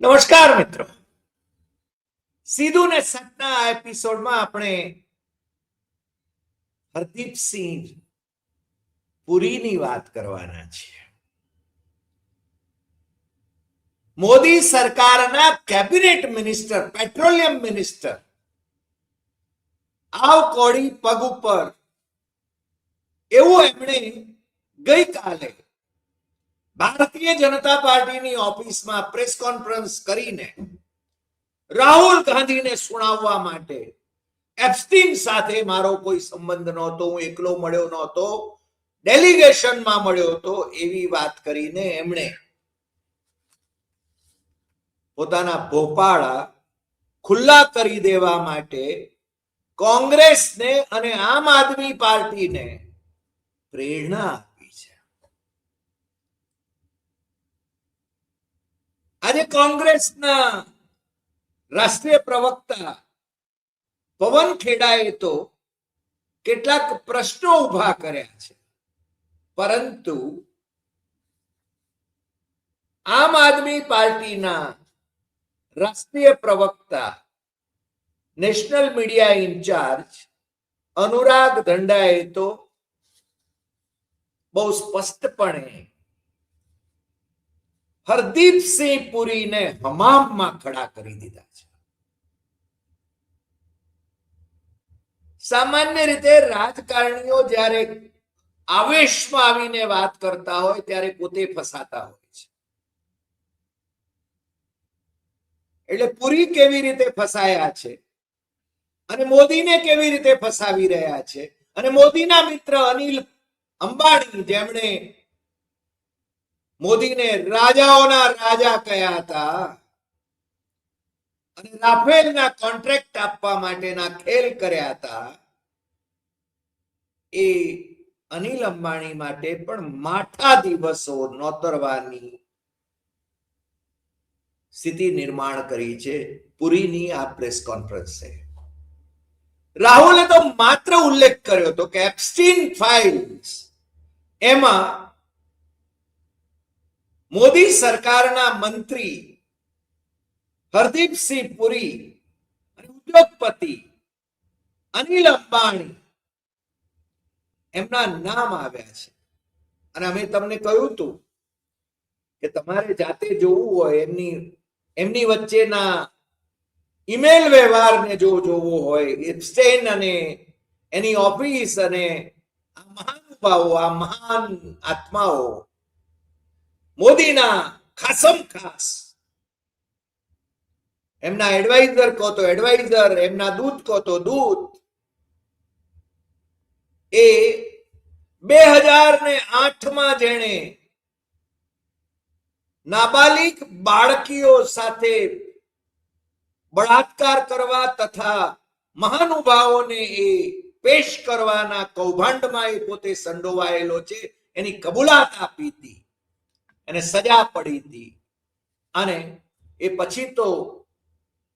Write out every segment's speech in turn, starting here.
નમસ્કાર મિત્રો. સીધું ને સતના એપિસોડમાં આપણે હરદીપસિંહ પુરીની વાત કરવાના છીએ. મોદી સરકારના કેબિનેટ મિનિસ્ટર, પેટ્રોલિયમ મિનિસ્ટર આવ કોડી પગ ઉપર એવું એમણે ગઈકાલે ભારતીય જનતા પાર્ટીની ઓફિસમાં પ્રેસ કોન્ફરન્સ કરીને રાહુલ ગાંધીને સુણાવવા માટે એપ્સ્ટીન સાથે મારો કોઈ સંબંધ નહોતો, હું એકલો મળ્યો નહોતો, ડેલિગેશનમાં મળ્યો હતો એવી વાત કરીને એમણે પોતાના ભોપાળા ખુલ્લા કરી દેવા માટે કોંગ્રેસને અને આમ આદમી પાર્ટીને પ્રેરણા આપી છે આજે કોંગ્રેસના રાષ્ટ્રીય પ્રવક્તા પવન ખેડાએ તો કેટલાક પ્રશ્નો ઊભા કર્યા છે. પરંતુ આમ આદમી પાર્ટીના રાષ્ટ્રીય પ્રવક્તા, national media in charge Anurag ધંડાએ તો બહુ સ્પષ્ટપણે હરદીપસિંહ પુરીને હમામમાં ખડા કરી દીધા છે. સામાન્ય રીતે રાજકારણીઓ જ્યારે આવેશમાં આવીને વાત કરતા હોય, ત્યારે પોતે ફસાતા હોય છે. એટલે પુરી કેવી રીતે ફસાયા છે? અને મોદીને કેવી રીતે ફસાવી રહ્યા છે? અને મોદીના મિત્ર અનિલ અંબાણી, જેમણે મોદીને રાજાઓના રાજા કયા હતા? અને રાફેલના કોન્ટ્રાક્ટ આપવા માટેના ખેલ કર્યા હતા? એ અનિલ અંબાણી માટે પણ માઠા દિવસો નોતરવાની સ્થિતિ નિર્માણ કરી છે પુરીની આ પ્રેસ કોન્ફરન્સે રાહુલે તો માત્ર ઉલ્લેખ કર્યો હતો કે એપ્સ્ટીન ફાઇલ્સ એમાં મોદી સરકારના મંત્રી હરદીપસિંહ પુરી ઉદ્યોગપતિ અનિલ અંબાણી એમના નામ આવ્યા છે. અને અમે તમને કહ્યું હતું કે તમારે જાતે જોવું હોય એમની એમની વચ્ચેના ઈમેલ વ્યવહારને જો જોવો હોય સ્ટેન અને એની ઓફિસ અને આ મહાનુભાવો, આ મહાન આત્માઓ મોદીના ખાસમ ખાસ. એમના એડવાઇઝર કહો તો એડવાઇઝર એમના દૂત કહો તો દૂત. એ બે હજાર ને આઠમાં જેણે નાબાલિક બાળકીઓ સાથે બળાત્કાર કરવા તથા મહાનુભાવોને એ પેશ કરવાના કૌભાંડમાં એ પોતે સંડોવાયેલો છે, એની કબૂલાત આપી હતી. એને સજા પડી હતી. અને એ પછી તો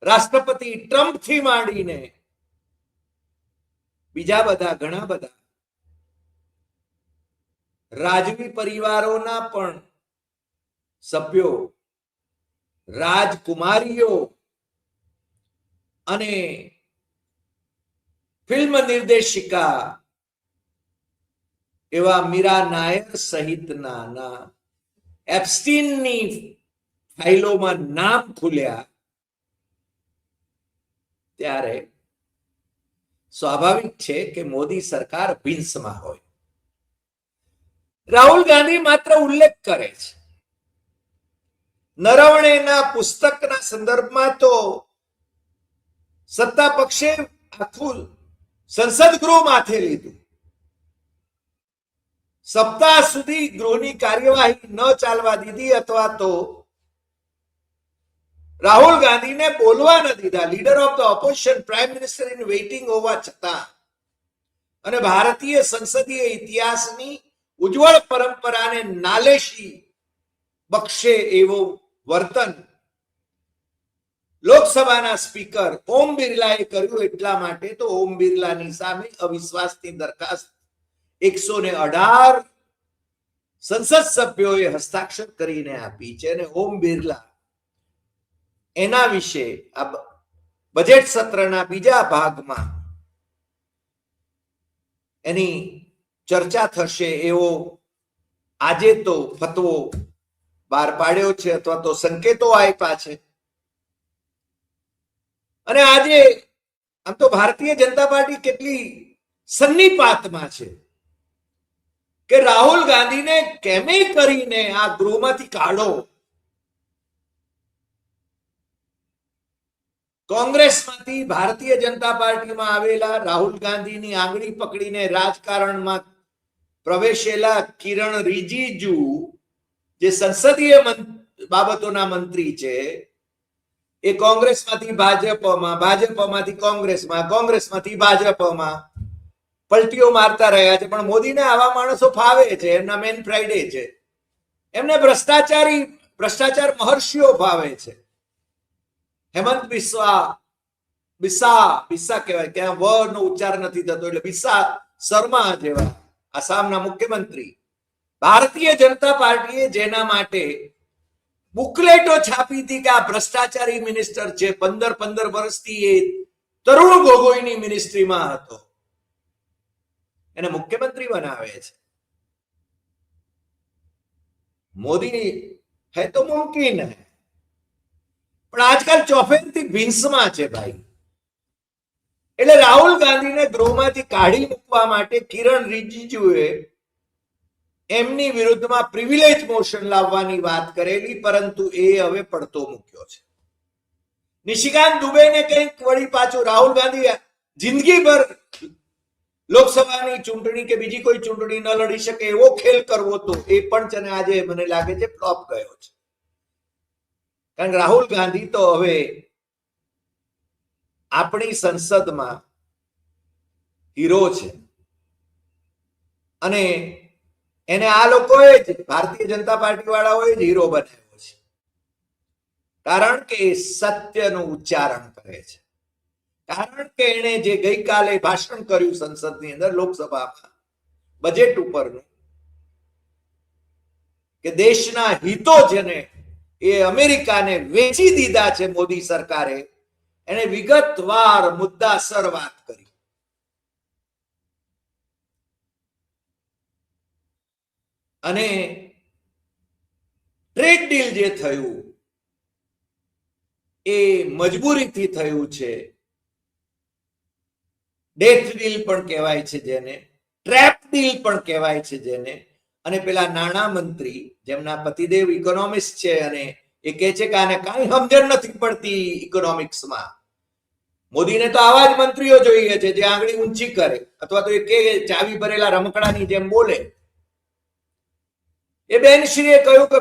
રાષ્ટ્રપતિ ટ્રમ્પથી માંડીને બીજા બધા ઘણા બધા રાજવી પરિવારોના પણ સભ્યો, રાજકુમારીઓ અને ફિલ્મ નિર્દેશિકા એવા મીરા નાયર સહિતના એપ્સ્ટીનની ફાઇલોમાં નામ ખુલ્યા ત્યારે સ્વાભાવિક છે કે મોદી સરકાર વિન્સમાં હોય. રાહુલ ગાંધી માત્ર ઉલ્લેખ કરે છે. નરવણેના પુસ્તકના સંદર્ભમાં તો સત્તા પક્ષે આખું સંસદ ગૃહ માથે લીધું. સપ્તાહ સુધી ગૃહની કાર્યવાહી ન ચાલવા દીધી અથવા તો રાહુલ ગાંધીને બોલવા ન દીધા. Leader of the opposition prime minister in waiting હોવા છતાં અને ભારતીય સંસદીય ઇતિહાસની ઉજ્જવળ પરંપરાને નાલેશી બક્ષે એવું વર્તન લોકસભાના સ્પીકર ઓમ બિરલાએ કર્યું એટલા માટે તો ઓમ બિરલાની સામે અવિશ્વાસની દરખાસ્ત એકસો ને અઢાર સંસદ સભ્યોએ હસ્તાક્ષર કરીને આપી છે અને ઓમ બિરલા એના વિશે આ બજેટ સત્રના બીજા ભાગમાં એની ચર્ચા થશે એવો આજે તો ફતવો બહાર પાડ્યો છે અથવા તો સંકેતો આપ્યા છે. અને આજે આમ તો ભારતીય જનતા પાર્ટી કેટલી સન્નિપાતમાં છે. કે રાહુલ ગાંધીને કેમે કરીને આ ગૃહમાંથી કાઢો? કોંગ્રેસમાંથી ભારતીય જનતા પાર્ટીમાં આવેલા રાહુલ ગાંધીની આંગળી પકડીને રાજકારણમાં પ્રવેશેલા કિરણ રિજિજુ, જે સંસદીય બાબતોના મંત્રી છે, એ કોંગ્રેસમાંથી ભાજપમાં, ભાજપમાંથી કોંગ્રેસમાં, કોંગ્રેસમાંથી ભાજપમાં પલટીઓ મારતા રહ્યા છે, પણ મોદીને આવા માણસો ફાવે છે, એમના મેન ફ્રાઈડે છે. એમને ભ્રષ્ટાચારી, ભ્રષ્ટાચાર મહર્ષિઓ ફાવે છે. હેમંત બિસ્વા, બિસ્સા બિસ્સા કહેવાય, ત્યાં વ નો ઉચ્ચાર નથી થતો, એટલે બિસ્સા શર્મા જેવા આસામના મુખ્યમંત્રી. ભારતીય જનતા પાર્ટીએ જેના માટે બુકલેટો છાપી હતી કે આ ભ્રષ્ટાચારી મિનિસ્ટર છે પંદર પંદર વર્ષથી એ તરુણ ગોગોઈની મિનિસ્ટ્રીમાં હતો. એને મુખ્યમંત્રી બનાવે છે. મોદી હે તો મુમકિન હે પણ આજકાલ ચોફેરથી ભીંસમાં છે ભાઈ. એટલે રાહુલ ગાંધીને ગૃહમાંથી કાઢી મૂકવા માટે કિરણ રિજિજુએ એમની વિરુદ્ધમાં પ્રિવિલેજ મોશન લાવવાની વાત કરેલી, પરંતુ એ હવે પડતો મૂક્યો છે. નિશિકાંત દુબેને કંઈક વળી પાછું રાહુલ ગાંધી જિંદગીભર લોકસભાની ચૂંટણી કે બીજી કોઈ ચૂંટણી ન લડી શકે એવો ખેલ કરવો તો એ પણ છે આજે મને લાગે છે ફ્લોપ ગયો છે. કારણ કે રાહુલ ગાંધી તો હવે આપણી સંસદમાં હીરો છે. અને એને આ લોકોએ જ, ભારતીય જનતા પાર્ટી વાળાઓએ જ હીરો બનાવ્યો છે. કારણ કે સત્યનું ઉચ્ચારણ કરે છે. કારણ કે એણે જે ગઈકાલે ભાષણ કર્યું સંસદની અંદર લોકસભામાં બજેટ ઉપરનું, કે દેશના હિતો જેને એ અમેરિકાને વેચી દીધા છે મોદી સરકારે એને વિગતવાર મુદ્દાસર વાત કરી. અને ટ્રેડ ડીલ જે થયું, એ મજબૂરીથી થયું છે. ડેથ ડીલ પણ કહેવાય છે જેને ટ્રેપ ડીલ પણ કહેવાય છે જેને. અને પેલા નાણા મંત્રી, જેમના પતિદેવ ઇકોનોમિક્સ છે અને એ કહે છે કે આને કાંઈ સમજણ નથી પડતી ઇકોનોમિક્સમાં મોદીને તો આવા જ મંત્રીઓ જોઈએ છે જે આંગળી ઊંચી કરે, અથવા તો એ કે ચાવી ભરેલા રમકડાની જેમ બોલે. એ બેનશ્રીએ કહ્યું કે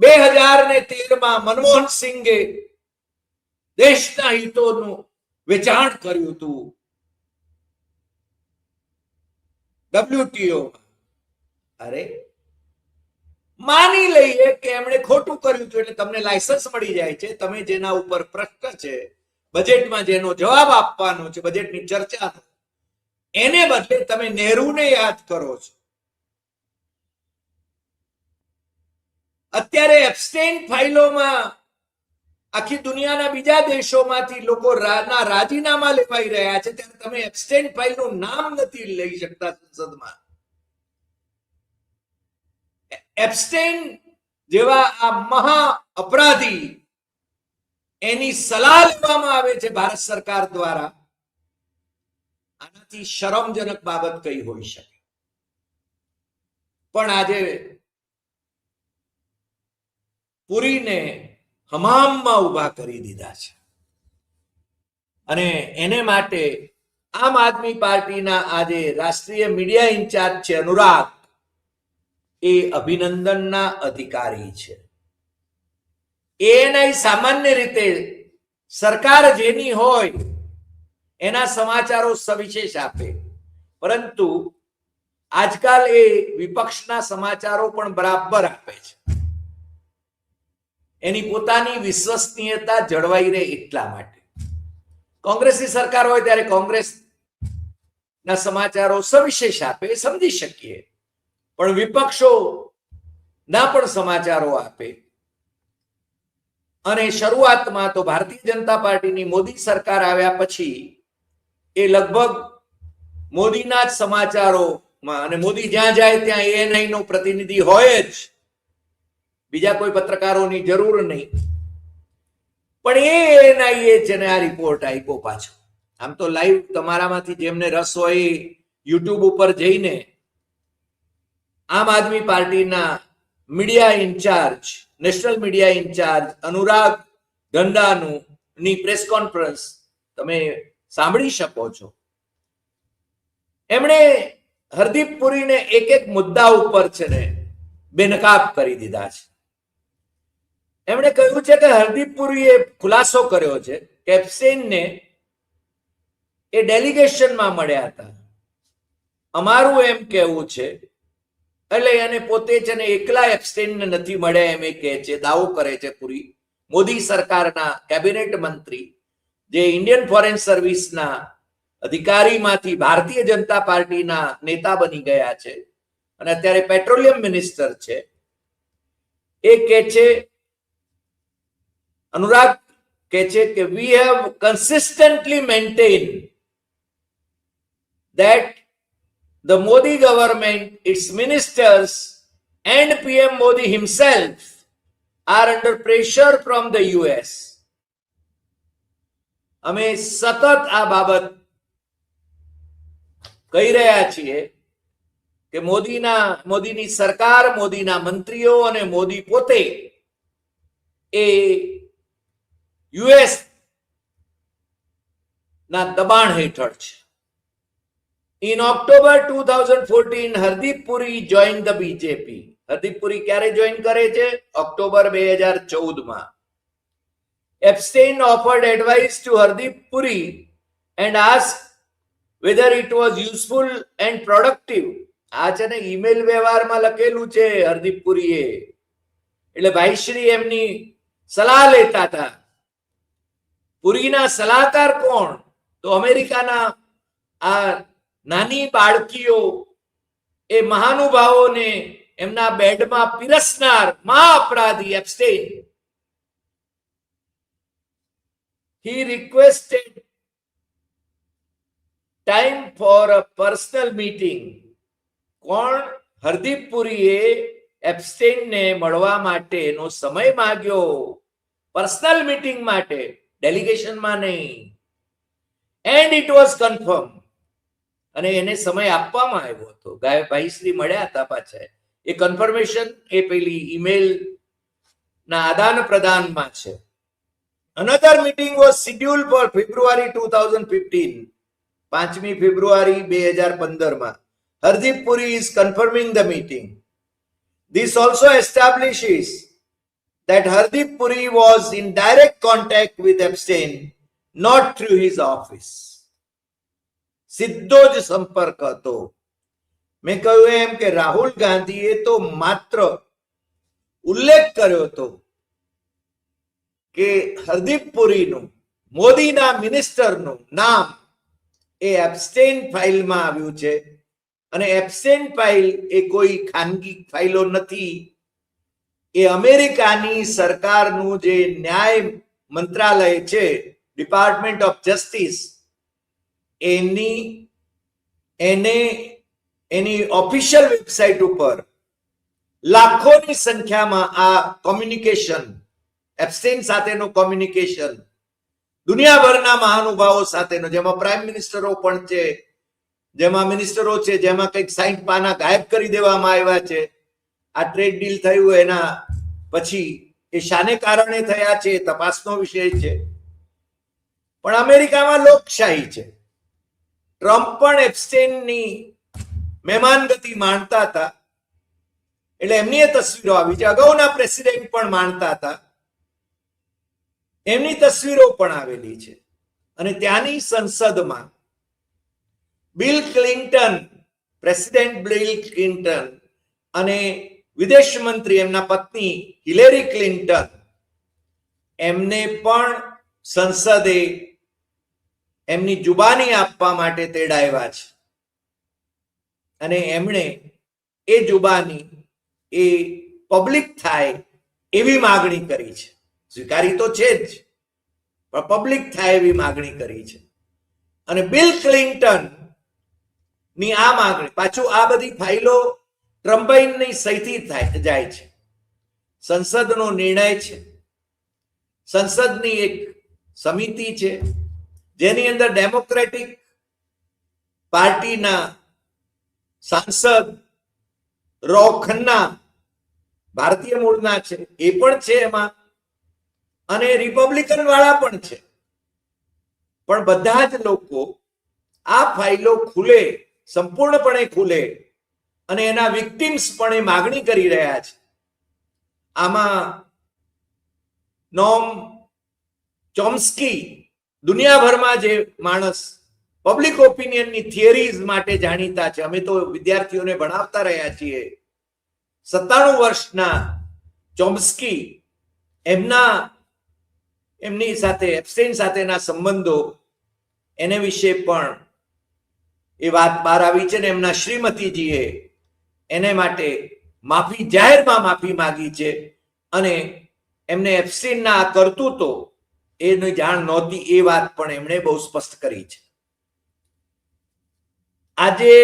બે હજાર ને તેરમાં મનમોહન સિંઘે દેશના હિતોનું વેચાણ કર્યું હતું. ડબ્લ્યુટીઓ અરે, માની લઈએ કે એમણે ખોટું કર્યું હતું એટલે તમને લાયસન્સ મળી જાય છે, તમે જેના ઉપર પ્રશ્ન છે બજેટમાં જેનો જવાબ આપવાનો છે બજેટની ચર્ચાનો એને બદલે તમે નહેરુને યાદ કરો છો. અત્યારે એબસ્ટેન ફાઇલોમાં આખી દુનિયાના બીજા દેશોમાંથી લોકો ના રાજીનામા લેવાઈ રહ્યા છે, ત્યારે તમે એબસ્ટેન ફાઇલનું નામ નથી લઈ શકતા સંસદમાં. એબસ્ટેન જેવા આ મહા અપરાધી એની સલાહ લેવામાં આવે છે ભારત સરકાર દ્વારા. આનાથી શરમજનક બાબત કઈ હોઈ શકે? પણ આજે પુરીને હમામમાં ઊભા કરી દીધા છે. અને એને માટે આમ આદમી પાર્ટીના આજે રાષ્ટ્રીય મીડિયા ઇન્ચાર્જ છે અનુરાગ, એ અભિનંદનના અધિકારી છે. એના સામાન્ય રીતે સરકાર જેની હોય, એના સમાચારો સવિશેષ આપે. પરંતુ આજકાલ એ વિપક્ષના સમાચારો પણ બરાબર આપે છે. એની પોતાની વિશ્વસનીયતા જળવાઈ રહે એટલા માટે. કોંગ્રેસની સરકાર હોય ત્યારે કોંગ્રેસ ના સમાચારો સવિશેષ આપે, સમજી શકીએ. પણ વિપક્ષો ના પણ સમાચારો આપે. અને શરૂઆતમાં તો ભારતીય જનતા પાર્ટીની મોદી સરકાર આવ્યા પછી એ લગભગ મોદીના જ સમાચારોમાં, અને મોદી જ્યાં જાય ત્યાં એએનઆઈ નો પ્રતિનિધિ હોય જ. બીજા કોઈ પત્રકારોની જરૂર નહીં. પણ એ એએનઆઈ છે ને આ રિપોર્ટ આપ્યો પાછો. આમ તો લાઈવ તમારામાંથી જેમને રસ હોય યુટ્યુબ ઉપર જઈને આમ આદમી પાર્ટીના media in charge national media in charge Anurag ધંધાનું ની પ્રેસ કોન્ફરન્સ તમે સાંભળી શકો છો. એમણે હરદીપ પુરીને એક એક મુદ્દા ઉપર છે ને બેનકાબ કરી દીધા છે. એમણે કહ્યું છે કે હરદીપ પુરીએ ખુલાસો કર્યો છે કેપ્સેનને એ ડેલિગેશનમાં મળ્યા હતા. અમારું એમ કહેવું છે, એટલે એને પોતે છે ને એકલા એપ્સ્ટેનને નથી મળ્યા એમ એ કહે છે, દાવો કરે છે પૂરી. મોદી સરકારના કેબિનેટ મંત્રી, જે ઇન્ડિયન ફોરેન સર્વિસના અધિકારીમાંથી ભારતીય જનતા પાર્ટીના નેતા બની ગયા છે અને અત્યારે પેટ્રોલિયમ મિનિસ્ટર છે, એ કે છે અનુરાગ કે છે કે we have consistently maintain that the Modi government, its ministers, and PM Modi himself are under pressure from the US. અમે સતત આ બાબત કહી રહ્યા છીએ કે મોદીના મોદીની સરકાર મોદીના મંત્રીઓ અને મોદી પોતે એ યુએસ ના દબાણ હેઠળ છે In October 2014, Hardeep Puri joined the BJP. Hardeep Puri ક્યારે જોઈન કરે છે ઓક્ટોબર બે હજાર ચૌદમાં Epstein offered advice to Hardeep Puri and asked whether it was useful and productive. આ છે ને ઈમેલ વ્યવહારમાં લખેલું છે હરદીપ પુરીએ એટલે ભાઈશ્રી એમની સલાહ લેતા હતા પુરીના સલાહકાર કોણ? તો અમેરિકાના આ નાની બાળકીઓ એ મહાનુભાવોને એમના બેડમાં પીરસનાર મહા અપરાધી એબસ્ટેન he requested time for a personal meeting. કોણ? હરદીપ પુરીએ એબસ્ટેનને મળવા માટેનો સમય માંગ્યો. પર્સનલ મીટિંગ માટે. ડેલિગેશનમાં નહીં. એન્ડ ઇટ વોઝ કન્ફર્મ અને એને સમય આપવામાં આવ્યો હતો. ગાય ભાઈશ્રી મળ્યા હતા પાછા. એ કન્ફર્મેશન એ પેલી ઈમેલ ના આદાન પ્રદાનમાં છે. Another meeting was scheduled for February two thousand fifteen પાંચમી ફેબ્રુઆરી બે હજાર પંદરમાં. Hardeep Puri is confirming the meeting this also establishes that Hardeep Puri was in direct contact with Epstein, not through his office. સીધો જ સંપર્ક હતો. મેં કહ્યું એમ કે રાહુલ ગાંધીએ તો માત્ર ઉલ્લેખ કર્યો હતો કે હરદીપ પુરીનું મોદીના મિનિસ્ટરનું નામ એ એબસ્ટેન ફાઇલમાં આવ્યું છે. અને એબસ્ટેન ફાઇલ એ કોઈ ખાનગી ફાઇલો નથી. એ અમેરિકાની સરકારનું જે ન્યાય મંત્રાલય છે ડિપાર્ટમેન્ટ ઓફ જસ્ટિસ એની, એને, એની ઓફિશિયલ વેબસાઇટ ઉપર લાખોની સંખ્યામાં આ કોમ્યુનિકેશન એબસ્ટેન સાથેનું કોમ્યુનિકેશન દુનિયાભરના મહાનુભાવો સાથેનો, જેમાં પ્રાઇમ મિનિસ્ટરો પણ છે, જેમાં મિનિસ્ટરો છે, જેમાં કંઈક સાઈઠ પાના ગાયબ કરી દેવામાં આવ્યા છે આ ટ્રેડ ડીલ થયું, એના પછી એ શાને કારણે થયા છે એ તપાસનો વિષય છે. પણ અમેરિકામાં લોકશાહી છે. ટ્રમ્પ પણ એબસ્ટેનની મહેમાનગતિ માણતા હતા. એટલે એમની એ તસવીરો આવી છે. અગાઉના પ્રેસિડેન્ટ પણ માણતા હતા. એમની તસવીરો પણ આવેલી છે. અને ત્યાંની સંસદમાં Bill Clinton, president Bill Clinton અને વિદેશ મંત્રી એમના પત્ની હિલેરી ક્લિન્ટન એમને પણ સંસદે એમની જુબાની આપવા માટે તેડાવ્યા છે. અને એમણે એ જુબાની એ પબ્લિક થાય એવી માગણી કરી છે. સ્વીકારી તો છે જ, પણ પબ્લિક થાય એવી માગણી કરી છે. અને બિલ ક્લિન્ટનની આ માગણી, પાછું આ બધી ફાઇલો ટ્રમ્પાઈનની સહીથી થાય જાય છે. સંસદનો નિર્ણય છે. સંસદની એક સમિતિ છે. જેની અંદર ડેમોક્રેટિક પાર્ટીના સાંસદ રો ખન્ના ભારતીય મૂળના છે. એ પણ છે એમાં. અને રિપબ્લિકન વાળા પણ છે. પણ બધા જ લોકો આ ફાઇલો ખુલે, સંપૂર્ણપણે ખુલે. અને એના વિક્ટિમ્સ પણ એ માગણી કરી રહ્યા છે. આમાં નોમ ચોમ્સ્કી દુનિયાભરમાં જે માણસ પબ્લિક ઓપિનિયનની થિયરીઝ માટે જાણીતા છે. અમે તો વિદ્યાર્થીઓને ભણાવતા રહ્યા છીએ. સત્તાણું વર્ષના ચોમ્સ્કી એમના, એમની સાથે એપ્સ્ટેન સાથેના સંબંધો, એને વિશે પણ એ વાત બહાર આવી છે ને એમના શ્રીમતીજીએ એને માટે માફી જાહેરમાં માફી માગી છે અને એમને એફસીનના આ કરતૂતો એની જાણ નહોતી એ વાત પણ એમણે બહુ સ્પષ્ટ કરી છે. આજે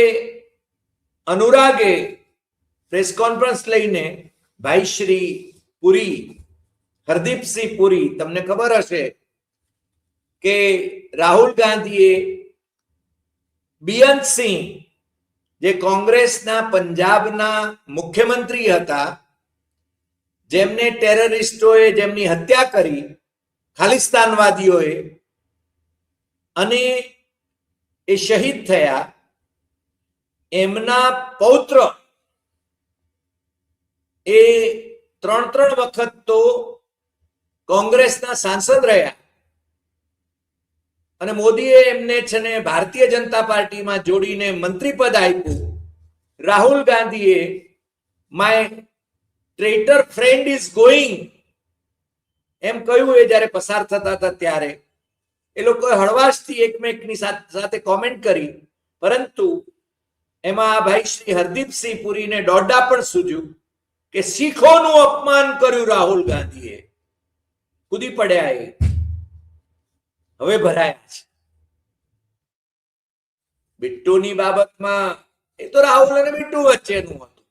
અનુરાગે પ્રેસ કોન્ફરન્સ લઈને ભાઈ શ્રી પુરી, હરદીપસિંહ પુરી, તમને ખબર હશે કે રાહુલ ગાંધીએ બિયંતસિંહ જે કોંગ્રેસના પંજાબના મુખ્યમંત્રી હતા, જેમને ટેરરિસ્ટોએ જેમની હત્યા કરી, ખાલિસ્તાનવાદીઓએ, અને એ શહીદ થયા, એમના પૌત્ર એ ત્રણ ત્રણ વખત તો કોંગ્રેસના સાંસદ રહ્યા. અને મોદીએ એમને છે ને ભારતીય જનતા પાર્ટીમાં જોડીને મંત્રી પદ આપ્યું. રાહુલ ગાંધીએ my traitor friend is going એમ કહ્યું એ જ્યારે પસાર થતા હતા ત્યારે. એ લોકોએ હળવાશથી એકમેકની સાથ- કોમેન્ટ કરી. પરંતુ એમાં ભાઈ શ્રી હરદીપસિંહ પુરીને દોડા પણ સૂજ્યું કે શીખોનું અપમાન કર્યું રાહુલ ગાંધીએ. કૂદી પડ્યા એ. હવે ભરાયા છે. બિટ્ટુની બાબતમાં એ તો રાહુલ અને બિટ્ટુ વચ્ચેનું હતું.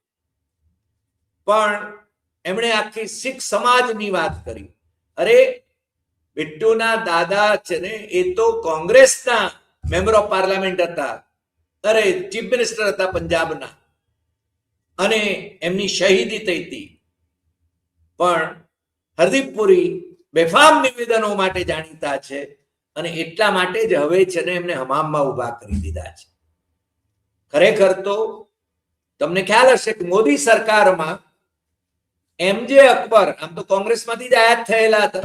પણ એમણે આખી શીખ સમાજની વાત કરી. અરે, બિટ્ટુના દાદા છે ને, એ તો કોંગ્રેસના મેમ્બર ઓફ પાર્લામેન્ટ હતા. અરે, ચીફ મિનિસ્ટર હતા પંજાબના. અને એમની શહીદી થઈ હતી. પણ હરદીપ પુરી બેફામ નિવેદનો માટે જાણીતા છે અને એટલા માટે જ હવે છે ને એમને હમામમાં ઊભા કરી દીધા છે. ખરેખર તો તમને ખ્યાલ હશે કે મોદી સરકારમાં એમ અકબર, આમ તો કોંગ્રેસમાંથી જ આયાત થયેલા હતા.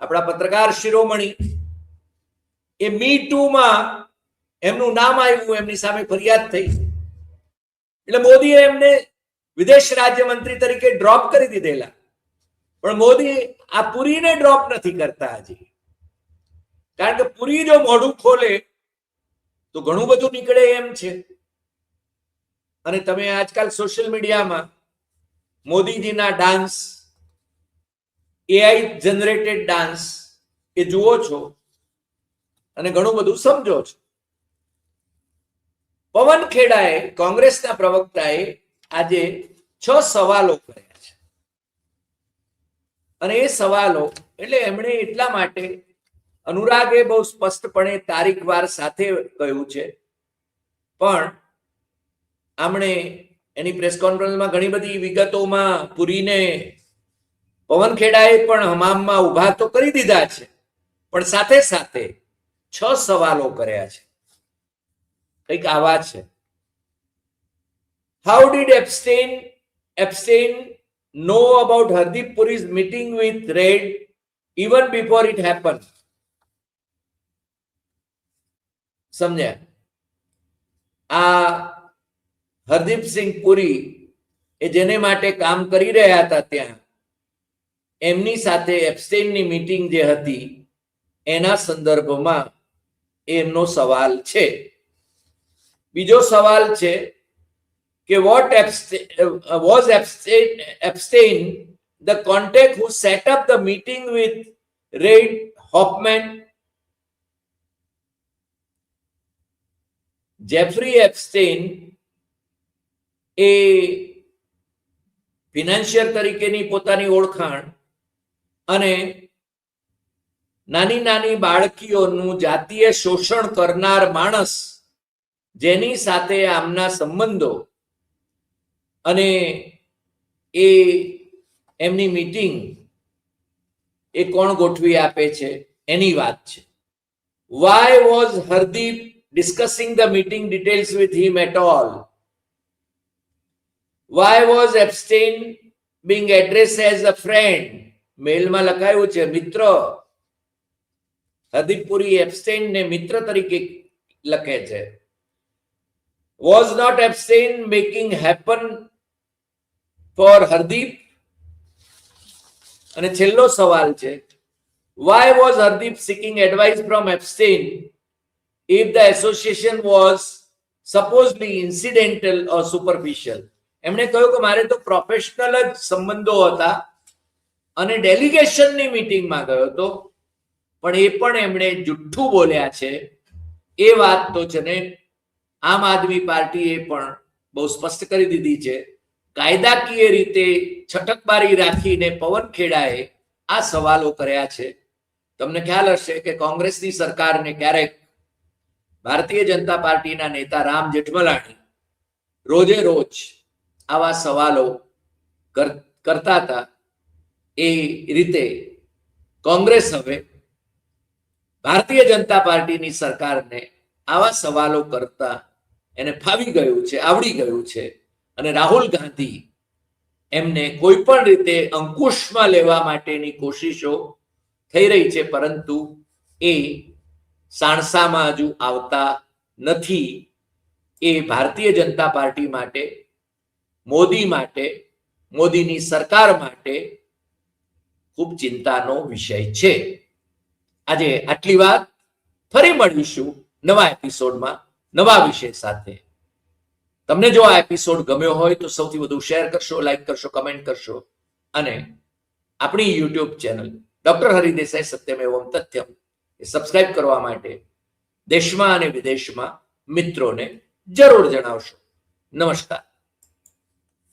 આપણા પત્રકાર શિરોમણી, એ મી ટુ માં એમનું નામ આવ્યું, એમની સામે ફરિયાદ થઈ. એટલે મોદીએ એમને વિદેશ રાજ્યમંત્રી તરીકે ડ્રોપ કરી દીધેલા. પણ મોદી આ પુરીને ડ્રોપ નથી કરતા હજી. કારણ કે પુરી જો મોઢું ખોલે, તો ઘણું બધું નીકળે એમ છે. અને તમે આજકાલ સોશિયલ મીડિયામાં મોદીજીના ડાન્સ એઆઈ જનરેટેડ ડાન્સ એ જુઓ છો અને ઘણું બધું સમજો છો. પવન ખેડાએ કોંગ્રેસના પ્રવક્તાએ આજે છ સવાલો કર્યા છે. અને એ સવાલો, એટલે એમણે એટલા માટે અનુરાગે બહુ સ્પષ્ટપણે તારીખવાર સાથે કહ્યું છે. પણ આમણે એની પ્રેસ કોન્ફરન્સમાં ઘણી બધી વિગતોમાં પૂરીને પવન ખેડાએ પણ હમામમાં ઊભા તો કરી દીધા છે, પણ સાથે સાથે છ સવાલો કર્યા છે. કંઈક આવા છે. How did એબસ્ટેન એબસ્ટેન know about Hardeep પુરીઝ meeting with red even before it happen સમજ્યા? આ હરદીપસિંહ પુરી એ જેને માટે કામ કરી રહ્યા હતા ત્યાં એમની સાથે એબસ્ટેનની મીટિંગ જે હતી એના સંદર્ભમાં એમનો સવાલ છે. બીજો સવાલ છે કે what was Epstein the contact who set up the meeting with Reid Hoffman, Jeffrey Epstein એ ફિનાન્શિયર તરીકેની પોતાની ઓળખાણ અને નાની નાની બાળકીઓનું જાતીય શોષણ કરનાર માણસ જેની સાથે આમના સંબંધો અને એ એમની મીટિંગ એ કોણ ગોઠવી આપે છે? એની વાત છે. Why was Hardeep discussing the meeting details with him at all why was Epstein being address as a friend મેલમાં લખાયું છે મિત્ર હરદીપ પુરી એબસ્ટેન ને મિત્ર તરીકે લખે છે was not Epstein making happen for Hardeep અને છેલ્લો સવાલ છે why was Hardeep seeking advice from Epstein if the association was supposedly incidental or superficial. એમણે કહ્યું કે મારે તો પ્રોફેશનલ જ સંબંધો હતા અને ડેલિગેશનની મીટિંગમાં ગયો હતો. પણ એ પણ એમણે જુઠ્ઠું બોલ્યા છે. એ વાત તો છે ને આમ આદમી પાર્ટીએ પણ બહુ સ્પષ્ટ કરી દીધી છે. કાયદાકીય રીતે છટકબારી રાખીને પવન ખેડાએ આ સવાલો કર્યા છે. તમને ખ્યાલ હશે કે કોંગ્રેસની સરકારને ક્યારેક ભારતીય જનતા પાર્ટીના નેતા રામ જેઠમલાણી રોજે રોજ આવા સવાલો કર- કરતા હતા. એ રીતે કોંગ્રેસ હવે ભારતીય જનતા પાર્ટીની સરકારને આવા સવાલો કરતા એને ફાવી ગયું છે, આવડી ગયું છે અને રાહુલ ગાંધી એમને કોઈ પણ રીતે અંકુશમાં લેવા માટેની કોશિશો થઈ રહી છે, પરંતુ એ સાણસામાં હજુ આવતા નથી એ ભારતીય જનતા પાર્ટી માટે, મોદી માટે, મોદીની સરકાર માટે ખૂબ ચિંતાનો વિષય છે. આજે આટલી વાત. ફરી મળીશું નવા એપિસોડમાં, નવા વિષય સાથે. તમને જો આ એપિસોડ ગમ્યો હોય તો સૌથી વધુ શેર કરશો, લાઈક કરશો, કમેન્ટ કરશો અને આપણી YouTube channel doctor Hari Desai Satyam એવમ તથ્યમ એ સબસ્ક્રાઇબ કરવા માટે દેશમાં અને વિદેશમાં મિત્રોને જરૂર જણાવશો. નમસ્કાર.